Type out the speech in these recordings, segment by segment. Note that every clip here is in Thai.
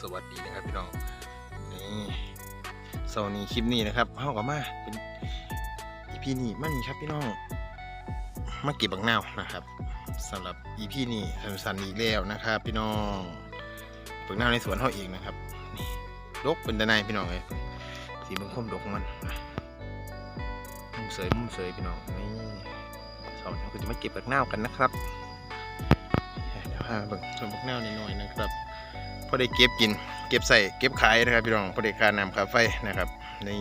สวัสดีนะครับพี่น้องนี่โซนี้คลิปนี้นะครับเฮากับมาเป็นอีพีนี้มันนี่ครับพี่น้องมาเก็บบักนาวนะครับสำหรับอีพีนี้สันๆอีกแล้วนะครับ พี่น้องบักนาวในสวนเฮาเองนะครับนี่ดกเป็นตะไนายพี่น้องเลยสีเบิ่งคมดกของมันมุมเสยมุมเสยพี่น้องนี่สองเราจะมาเก็บบักนาวกันนะครับเดี๋ยวพาเบิ่งส่วนบักนาวนิดหน่อยนะครับ พอได้เก็บกิน เก็บใส่เก็บขายนะครับพี่น้องพอได้ค่าน้ำค่าไฟนะครับนี่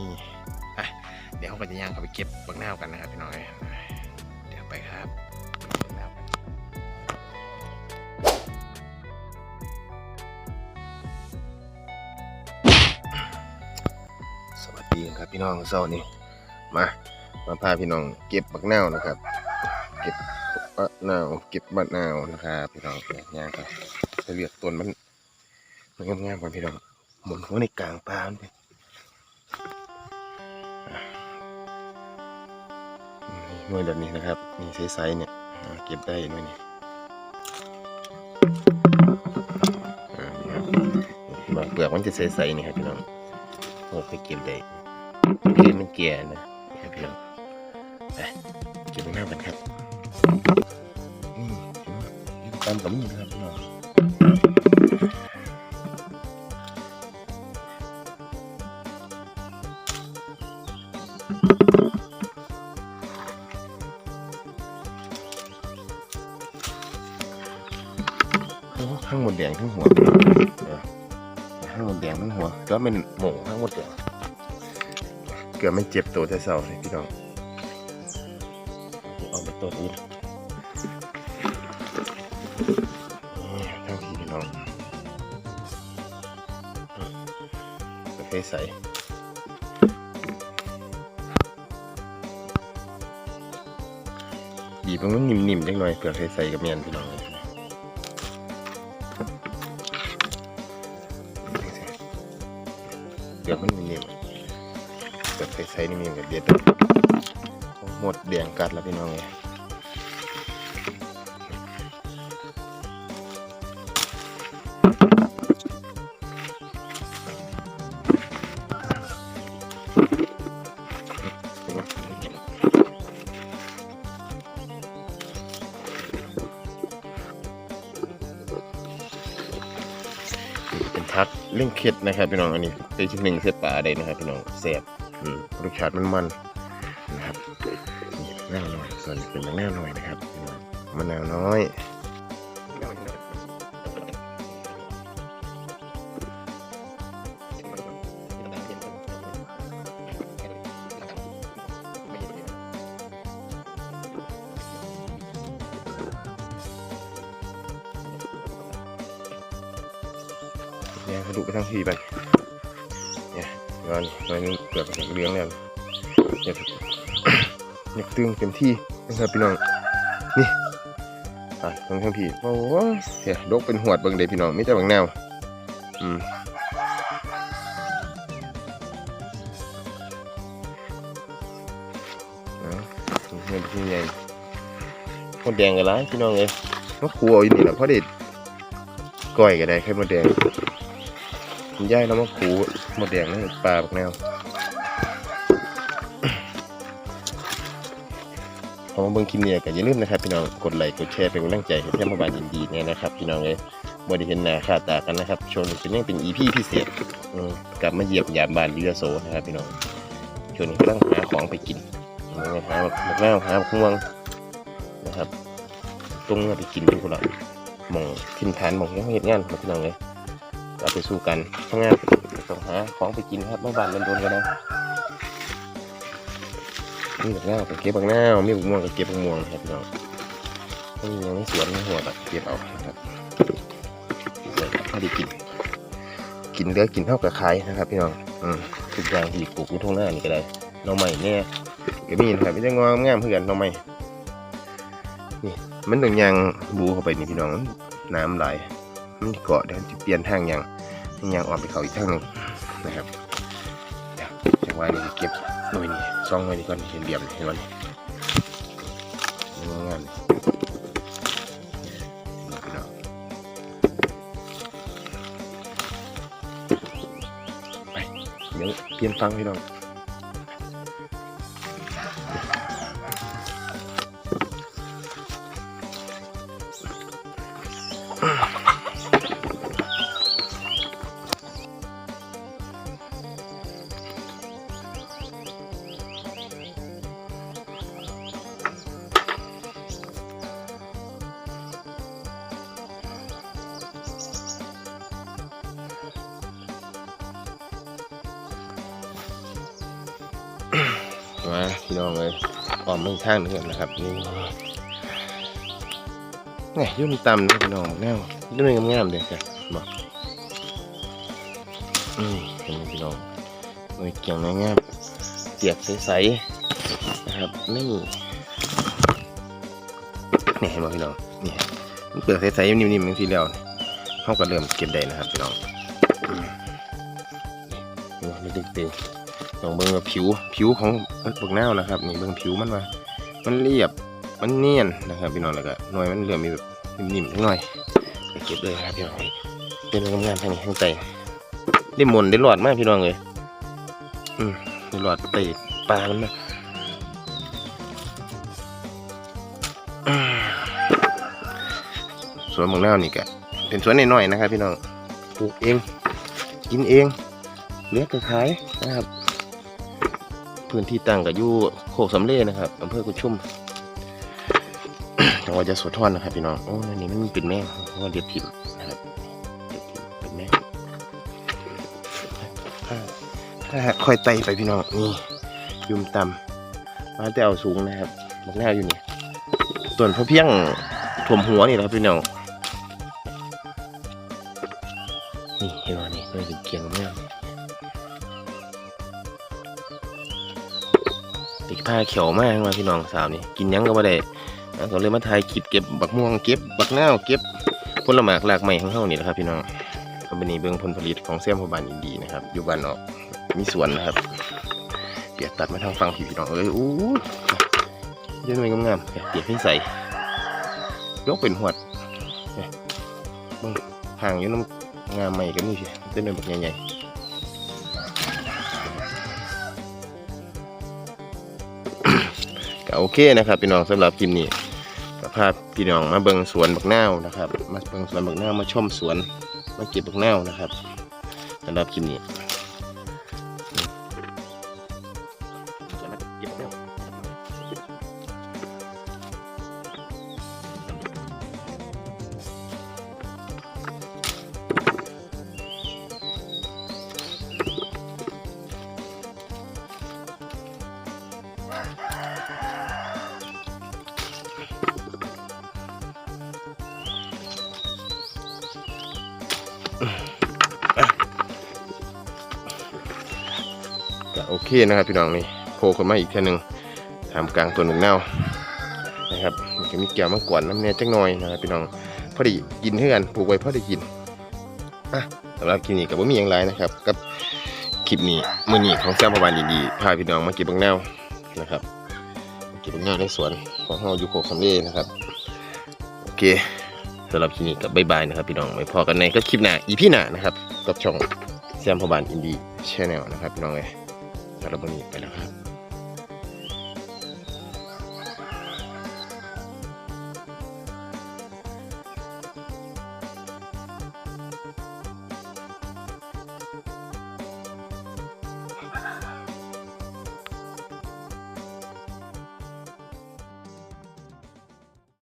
เดี๋ยวเขาก็จะย่างเขาไปเก็บบักนาวกันนะครับพี่น้องเอ้ยเดี๋ยวไปครับสวัสดีครับพี่น้องเช้านี้มามาพาพี่น้องเก็บบักนาวนะครับเก็บมะนาวเก็บมะนาวนะครับพี่น้องเนี่ยย่างครับจะเลือกต้นมัน มันงามๆก่อนพี่น้องหมุนเข้าในกลางป่านไปอะนี่หน่วยแบบนี้นะครับนี่ไซส์ๆเนี่ยเก็บได้หน่วยนี้บางเปลือกมันจะใสๆนี่ครับพี่น้องโอ้ไปเก็บได้เก็บมันแก่นะนี่ครับพี่น้องไปเก็บมะนากันครับนี่ยืนตามกับมีนะครับพี่น้อง โอ้ข้างหมดแดงทั้งหัวพี่น้งเออข้างหมดแดงทั้งหัวก็เป็นหมูข้างหมดแดงเกือบไม่เจ็บตัวแต่เศร้าเลยพี่น้องเอาไปตัวนี้นี่ทั้งทีพี่น้องกาแฟใสบีบมันนิ่มๆจังหน่อยเผื่อใส่ใส่กับเมียนพี่น้อง เดี๋ยวมันนิ่มๆเผื่อใส่ใส่นิ่มๆแบบเด็ดหมดแดงกัดแล้วพี่น้องเล เรื่องเค็ดนะครับพี่น้องอันนี้ตีชิ้นหนึ่งเส้นปลาได้นะครับพี่น้องแซ่บรสชาติมันมันนะครับนี่มะนาวน้อยส่วนี้เป็นมะนาวน้อยนะครับพี่น้องมะนาวน้อย เนี่ยกระดูกไปทั้งทีไปเนี่ยนอนนอนเปลือกเหลืองแล้วเนี่ยอยากตึงเต็มที่นะครับพี่น้องนี่อะตรงทั้งพี่โอ้โหเฮ้ยดกเป็นหวดบิ่งเด้พี่น้องไม่ใช่บางแนวอืมเอาเงินที่ใหญ่คนแดงกันละพี่น้องเลยมาครัวอยู่นี่แหละเพราะเด็ดก้อยก็ได้แค่มดแดง ย่ายแล้วมาคูมดแดงนั่นปลาบักแนวพอมาเบิ่งคลิปนี้ก็อย่าลืมนะครับพี่น้องกดไลค์กดแชร์เป็นกำลังใจให้เพื่อนมาบานยินดีเนี่ยนะครับพี่น้องเลยบ่ได้เห็นหน้าค่าตากันนะครับชวนเป็นยังเป็น EP พิเศษกลับมาเหยียบยามบ้านวิยโสนะครับพี่น้องชวนกำลังหาของไปกินหาหมกแมวหาหมกม่วงนะครับตรงนี้ไปกินทุกคนละมองทิมฐานมองยังเห็นงานพี่น้องเลย กลับไปสู้กันทำงานต้องหาของไปกินครับเมื่อบ้านโดนๆกันนะมีบักนาวก็เก็บบักนาวมีบักม่วงก็เก็บบักม่วงครับพี่น้องไม่มีในสวนในหัวก็เก็บเอาครับพอดีกิน กินเลือกินเท่ากับขายนะครับ พี่น้องอืมทุกอย่างที่ปลูกอยู่ทุ่งหน้านี่ก็ได้น่อไม้เนี่ยก็มีนะครับไม่ได้งามงามเพื่อกันหน่อไม้นี่มันต้องยางบูเข้าไปนี่พี่น้องน้ำไหลมันเกาะเดี๋ยวจะเปลี่ยนทางยาง ยางออกไปเขาอีกทางหนึ่งนะครับจังหวะนี้เก็บหน่วยนี้ซองหน่วยนี้ก่อนเห็นเดียมเห็นมันงานไปเดี๋ยวเปลี่ยนฟังพี่น้อง มาพี่น้องเลยออมไม่ข้างนึงก่นะครับนี่ไงยุ่มตำนะพี่น้องแนวยุ่มงามๆเด็กกับอกอืมเห็นไหมพี่น้องหน่วยเกี่ยงงามเปียกใสๆนะครับนี่นี่เห็นไหมพี่น้องนี่มันเปลือกใสๆนิ่มๆอย่างที่แล้วเขาก็เริ่มเก็บได้นะครับพี่น้องนี่เด็กๆ ต้องเบิ่งว่าผิวผิวของเบิกหน้าวนะครับนี่เบิ่งผิวมันว่ามันเรียบมันเนียนนะครับพี่น้องแล้วก็หน่วยมันเริ่มมีแบบนิ่มๆนิดหน่อยก็เก็บเลยครับพี่น้องเป็นงามๆทางนี้ทางใจได้หมนได้หลอดมากพี่น้องเลยอืมได้หลอดไปปลามันมาอืมสวนเบิกหน้าวนี่ก็เป็นสวนน้อยๆนะครับ พี่น้องปลูกเอง กินเองเหลือก็ขายนะครับ พื้นที่ตั้งกับยู่โคกสำเร็จนะครับอำเภอกุชุ่มจังหวัดยะโสธรนะครับพี่น้องโอ้อันนี้มันเป็นแม่งเพราะว่าเดียดพิมพ์นะครับเดียดพิมพ์เป็นแม่งถ้าค่อยไต่ไปพี่น้องนี่ยุมต่ำมาแต่เอาสูงนะครับบักหน้าอยู่นี่ส่วนพระเพียงถ่วมหัวนี่แหละครับพี่น้อง ผ้าเขียวมากมาพี่น้องสาวนี่กินยังก็ไม่ได้ก็เลยมาถ่ายคลิปเก็บบักม่วงเก็บบักนาวเก็บผลไม้หลากใหม่ของเฮานี่แหละครับพี่น้องก็เป็นนี่เบื้องผลผลิตของเสียมพบานอินดีนะครับอยู่บ้านออกมีสวนนะครับ เปียกตัดมาทางฝั่งพี่พี่น้องเอ้ยอู้เยอะหน่อยงามๆเปียกให้ใส่ยกเป็นหวดเนี่ยเบิ่งห่างอยู่น้ำงามใหม่กันนี่สิเป็นหน่วยบักใหญ่ๆ โอเคนะครับพี่น้องสำหรับคลิปนี้ภาพพี่น้องมาเบิ่งสวนบักนาวนะครับ มาเบิ่งสวนบักนาวมาชมสวนมาเก็บบักนาวนะครับสำหรับคลิปนี้ ก็โอเคนะครับพี่น้องนี่โผล่ขึ้นมาอีกแค่หนึ่งทำกลางต้นบักนาวนะครับมันก็มีแก้วมังกรน้ำเนยจักหน่อยนะครับพี่น้องพอดีกินเท่ากันปลูกไว้พอด้กินอะสำหรับคลิปนี้ก็บ่มีอย่างไรนะครับกับคลิปนี้มือนี้ของแซมพบานดีๆพาพี่น้องมาเก็บบักนาวนะครับเก็บบักนาวในสวนของเฮาอยู่โคกสำเร็จนะครับโอเคสำหรับคลิปนี้ก็บ๊ายบายนะครับพี่น้องไว้พอกันในก็คลิปหน้าอีพี่หน้านะครับกับช่องแซมพบานอินดี้ชแนลนะครับพี่น้องเลย สำหรับวันนี้ไปแล้วครับ